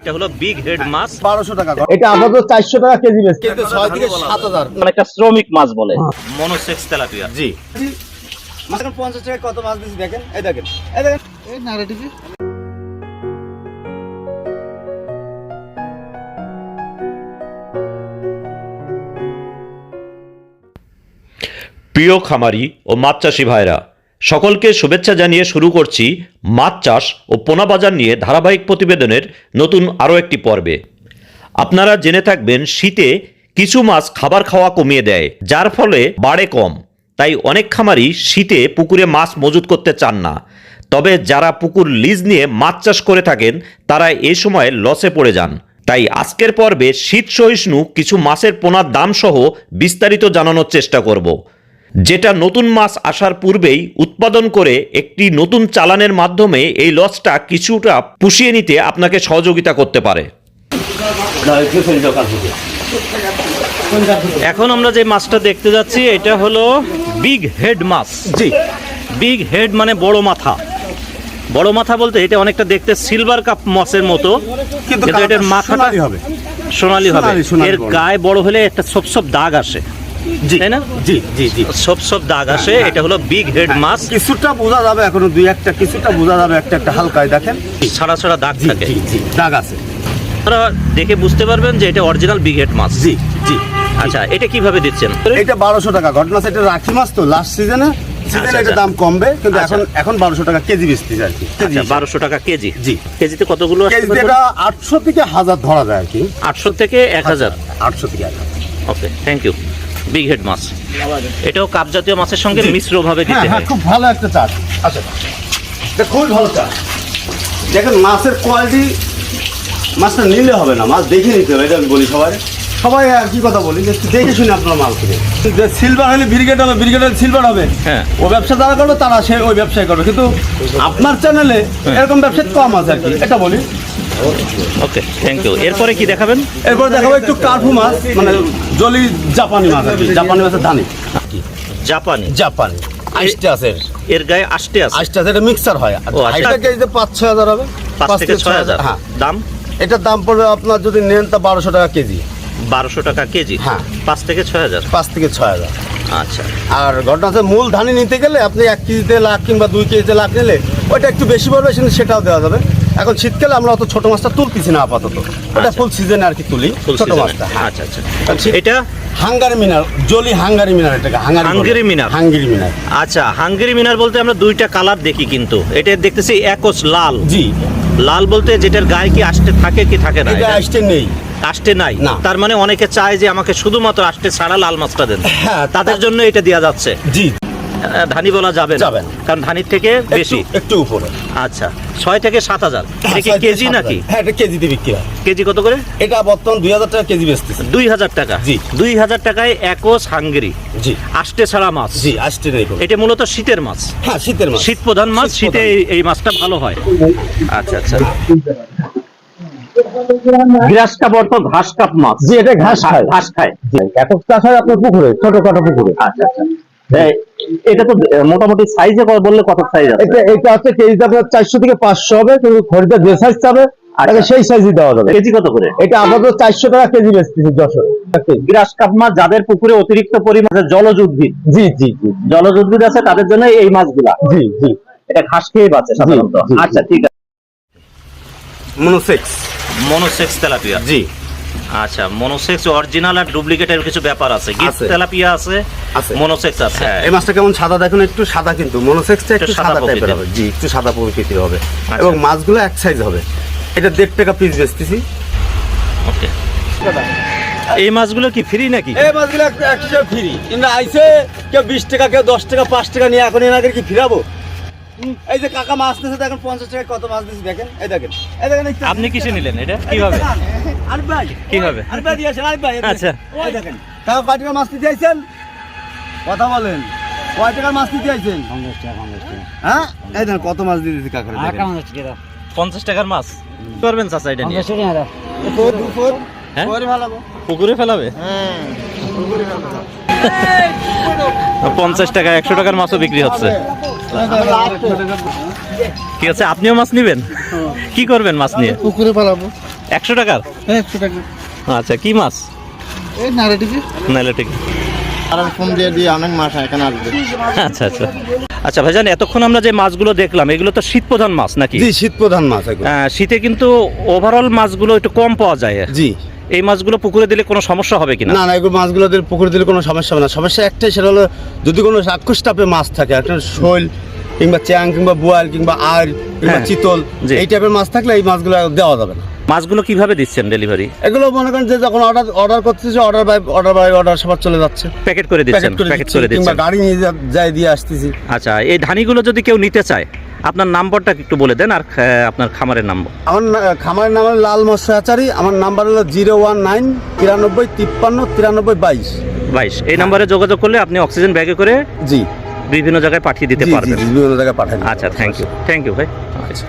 এটা হলো big head মাছ। বারোশো টাকা। এটা আপাতত চারশো টাকা কেজি বেচছে কিন্তু ছয় থেকে সাত হাজার। অনেকটা শ্রমিক মাছ বলে। Monosex tilapia. জি। মাছ এখন পঞ্চাশ টাকা কত মাছ দিচ্ছি দেখেন? এই দেখেন এই দেখেন। প্রিয় খামারি ও মাছ চাষি ভাইরা সকলকে শুভেচ্ছা জানিয়ে শুরু করছি মাছ চাষ ও পোনা বাজার নিয়ে ধারাবাহিক প্রতিবেদনের নতুন আরও একটি পর্বে। আপনারা জেনে থাকবেন শীতে কিছু মাছ খাবার খাওয়া কমিয়ে দেয়, যার ফলে বাড়ে কম। তাই অনেক খামারি শীতে পুকুরে মাছ মজুত করতে চান না। তবে যারা পুকুর লিজ নিয়ে মাছ চাষ করে থাকেন, তারা এ সময় লসে পড়ে যান। তাই আজকের পর্বে শীত সহিষ্ণু কিছু মাছের পোনার দাম সহ বিস্তারিত জানানোর চেষ্টা করব। যেটা নতুন মাছ আসার পূর্বেই উৎপাদন করে একটি নতুন চালানের মাধ্যমে এই লসটা কিছুটা পুষিয়ে নিতে আপনাকে সহযোগিতা করতে পারে। এখন আমরা যে মাছটা দেখতে যাচ্ছি এটা হলো বিগ হেড মাছ। জি। বিগ হেড মানে বড় মাথা। বড় মাথা বলতে এটা অনেকটা দেখতে সিলভার কাপ মাছের মতো। কিন্তু এটার মাথাটা সোনালি হবে। এর গায়ে বড় হলে একটা সব সব দাগ আসে। জি। তাই না? জি জি জি। সব সব দাগ আসে। এটা হলো বিগ হেড মাছ কিছুটা বোঝা যাবে এখনও দুই একটা কিছুটা বোঝা যাবে একটা একটা হালকায় দেখেন। ছাড়া ছাড়া দাগ থাকে। জি জি দাগ আছে। আপনারা দেখে বুঝতে পারবেন যে এটা অরিজিনাল বিগ হেড মাছ জি জি। আচ্ছা এটা কীভাবে দিচ্ছেন? এটা বারোশো টাকা। ঘটনা সেটা রাখি মাছ তো লাস্ট সিজনে সিজনে আচ্ছা, এটা আচ্ছা। দাম কমবে কিন্তু আচ্ছা। এখন এখন বারোশো টাকা কেজি আর কি বারোশো টাকা কেজি। জি। কেজিতে কতগুলো কেজিতে এটা আটশো থেকে হাজার ধরা যায় আর কি। আটশো থেকে এক হাজার। আটশো থেকে এক হাজার। Okay thank you big head মাছ। এটাও কাপ জাতীয় মাছের সঙ্গে। মিশ্রভাবে হ্যাঁ দিতে হ্যাঁ হয় খুব ভালো একটা চাষ আচ্ছা এটা খুবই ভালো চাষ দেখেন মাছের কোয়ালিটি মাছটা নিলে হবে না মাছ দেখে নিতে হবে এটা আমি বলি সবাই। সবাই আর কি কথা বলি যে দেখে শুনে আপনার মাল কিনে। যে সিলভার হলে ব্রিগেড হবে ব্রিগেড হলে সিলভার হবে। হ্যাঁ। ও ব্যবসা যারা করবে তারা সে ওই ব্যবসায় করবে। কিন্তু আপনার চ্যানেলে এরকম ব্যবসা কম আছে আর কি এটা বলি। ওকে থ্যাংক ইউ এরপরে কি দেখাবেন? এরপর দেখাবো একটু কার্ফু মাছ মানে জলি জাপানি মাছ আর কি জাপানি মাছের ধানি। জাপানি? জাপানি আইসটা আছে। এর। গায়ে আষ্টে আছে? আইসটা আছে, এটা মিক্সার হয়। ও, আচ্ছা। কেজিতে পাঁচ ছয় হাজার হবে। পাঁচ থেকে ছয় হাজার হ্যাঁ। দাম? এটার দাম পড়বে আপনার যদি নেন তা বারোশো টাকা কেজি। বারোশো টাকা কেজি? হ্যাঁ। পাঁচ থেকে ছয় হাজার? পাঁচ থেকে ছয় হাজার। আচ্ছা। আর ঘটনা আছে মূল ধানি নিতে গেলে আপনি এক কেজিতে লাখ কিংবা দুই কেজিতে লাখ নিলে ওইটা একটু বেশি পড়বে সেটাও দেওয়া যাবে। এখন শীতকালে আমরা অত ছোট মাছটা তুলতেছি না আপাতত। আচ্ছা। ফুল সিজনে আর কি তুলি ছোট মাছটা। আচ্ছা আচ্ছা। আচ্ছা। এটা? হাঙ্গারি মিনার জলি হাঙ্গারি মিনার এটাকে হাঙ্গারি মিনার। হাঙ্গেরি মিনার। আচ্ছা হাঙ্গেরি মিনার বলতে আমরা দুইটা কালার দেখি কিন্তু। এটা দেখতেছি একস লাল। জি। লাল বলতে যেটার গায়ে কি আষ্টে থাকে কি থাকে না এটা এটা? আসতে নেই। আষ্টে নাই। তার মানে অনেকে চায় যে আমাকে শুধুমাত্র আষ্টে ছাড়া লাল মাছটা দেন। হ্যাঁ, তাদের জন্য এটা দেওয়া যাচ্ছে। জি। ধানি বলা যাবে কারণ ধানির থেকে বেশি। একটু উপরে। আচ্ছা ছয় থেকে সাত হাজার। কেজি নাকি। হ্যাঁ এটা কেজিতে বিক্রি হয়। কেজি কত করে? এটা বর্তমান দুই হাজার টাকা কেজি বেচতেছে। দুই হাজার টাকা। জি। দুই হাজার টাকায় একস হাঙ্গেরি। জি। আষ্টে ছাড়া মাছ। জি আসতে নেই এটা মূলত শীতের মাছ। হ্যাঁ শীতের মাছ। শীত প্রধান মাছ শীতে এই- মাছটা ভালো হয়। আচ্ছা আচ্ছা। ঘাস কাপ মাছ। জি এটা ঘাস খায়। ঘাস খায়। একক চাষ হয় আপনার পুকুরে ছোটখাটো পুকুরে। আচ্ছা আচ্ছা। এই, এটা তো মোটামুটি সাইজে বললে কত সাইজ আছে? এটা এটা হচ্ছে কেজিতে আপনার চারশো থেকে পাঁচশো হবে কিন্তু খরিদার যে সাইজ চাবে তাকে সেই সাইজই দেওয়া যাবে। কেজি কত করে? এটা আপাতত চারশো টাকা কেজি বেচতেছি যশোর। গ্রাস কাপ মাছ যাদের পুকুরে অতিরিক্ত পরিমাণে জলজ উদ্ভিদ। জি জি জি। জলজ উদ্ভিদ আছে তাদের জন্য এই মাছগুলা। জি জি। এটা ঘাস খেয়ে বাঁচে সাধারণত। আচ্ছা ঠিক আছে। মনোসেক্স। Monosex tilapia. জি। আচ্ছা মনোসেক্স অরিজিনাল আর ডুপ্লিকেটের কিছু ব্যাপার আছে। গিফট তেলাপিয়া আছে আছে। মনোসেক্স আছে। হ্যাঁ এই মাছটা কেমন সাদা? দেখুন একটু সাদা কিন্তু। মনোসেক্সটা একটু সাদা টাইপের হবে। জি একটু সাদা প্রকৃতির হবে। আচ্ছা। এবং মাছগুলো এক সাইজ হবে। এটা দেড় টাকা পিস বেচতেছি। ওকে এই মাছগুলো কি ফ্রি নাকি? এই মাছগুলো একশো ফ্রি কিন্তু আইসে কেউ বিশ টাকা কেউ দশ টাকা পাঁচ টাকা নিয়ে এখন এনাকে কি ফিরাবো? এই যে কাকা মাছ দিয়েছে দেখেন পঞ্চাশ টাকা কত মাছ দিয়েছে দেখেন। এই দেখেন। এই দেখেন আপনি কিসে নিলেন এটা? কীভাবে? আচ্ছা। দেখেন কাকা কয় টাকা মাছ আইছেন? কথা বলেন। কয় টাকার মাছ আইছেন? হ্যাঁ? এই দেখেন কত মাছ দিয়ে দিয়েছে কাকা পঞ্চাশ টাকার মাছ? করবেন চাচা এটা নিয়ে। হ্যাঁ? পুকুরে ফেলাবে? পঞ্চাশ টাকা একশো টাকার মাছও বিক্রি হচ্ছে। কি আছে আপনিও মাছ নিবেন? কি করবেন মাছ নিয়ে? পুকুরে পালাবো একশো টাকার? একশো টাকা। আচ্ছা কি মাছ? এই আর ফোন দিয়ে দিয়ে অনেক মাস এখানে আসবে। আচ্ছা আচ্ছা। আচ্ছা ভাইজান এতক্ষণ আমরা যে মাছগুলো দেখলাম এগুলো তো শীত প্রধান মাছ নাকি? জি শীত প্রধান মাছ শীতে কিন্তু ওভারঅল মাছগুলো একটু কম পাওয়া যায়। জি। এই মাছগুলো পুকুরে দিলে কোনো সমস্যা হবে কিনা? না না এগুলো মাছগুলো দিলে পুকুরে দিলে কোনো সমস্যা হবে না। সমস্যা একটাই সেটা হলো যদি কোনো রাক্ষস টাপের মাছ থাকে একটা শৈল কিংবা চ্যাং কিংবা বোয়াল কিংবা আর কিংবা হ্যাঁ, চিতল। এই টাইপের মাছ থাকলে এই মাছগুলো দেওয়া যাবে না। মাছগুলো কীভাবে দিচ্ছেন ডেলিভারি এগুলো মনে করেন যে যখন অর্ডার অর্ডার করতেছে order by order by order সবার চলে যাচ্ছে। প্যাকেট করে দিচ্ছেন প্যাকেট করে প্যাকেট দিচ্ছি করে কিংবা দিচ্ছেন। গাড়ি নিয়ে যাই দিয়ে আসতেছি। আচ্ছা এই ধানিগুলো যদি কেউ নিতে চায় আপনার নাম্বারটা একটু বলে দেন আর আপনার খামারের নাম্বার। আমার খামারের নাম হলো লাল মৎস্যাচারী আমার নাম্বার হলো জিরো ওয়ান নাইন তিরানব্বই তিপ্পান্ন তিরানব্বই বাইশ। বাইশ এই নাম্বারে যোগাযোগ করলে আপনি অক্সিজেন ব্যাগে করে জি। বিভিন্ন জায়গায় পাঠিয়ে দিতে পারবেন। বিভিন্ন জায়গায় পাঠাই আচ্ছা থ্যাংক ইউ থ্যাংক ইউ ভাই। আচ্ছা।